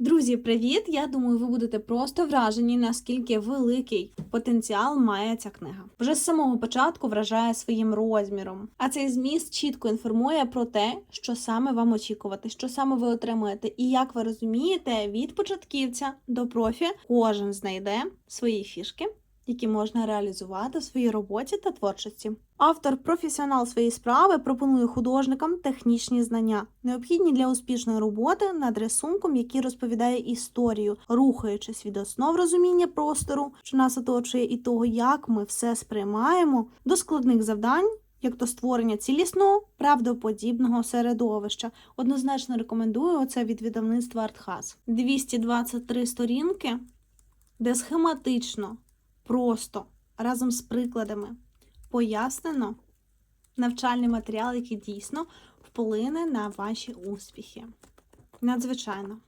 Друзі, привіт! Я думаю, ви будете просто вражені, наскільки великий потенціал має ця книга. Вже з самого початку вражає своїм розміром. А цей зміст чітко інформує про те, що саме вам очікувати, що саме ви отримуєте, і як ви розумієте, від початківця до профі кожен знайде свої фішки. Які можна реалізувати в своїй роботі та творчості. Автор, професіонал своєї справи, пропонує художникам технічні знання, необхідні для успішної роботи над рисунком, який розповідає історію, рухаючись від основ розуміння простору, що нас оточує, і того, як ми все сприймаємо, до складних завдань. Як то створення цілісного правдоподібного середовища. Однозначно рекомендую це від видавництва Артхаз. 223 сторінки, де схематично, просто разом з прикладами пояснено навчальний матеріал, який дійсно вплине на ваші успіхи. Надзвичайно.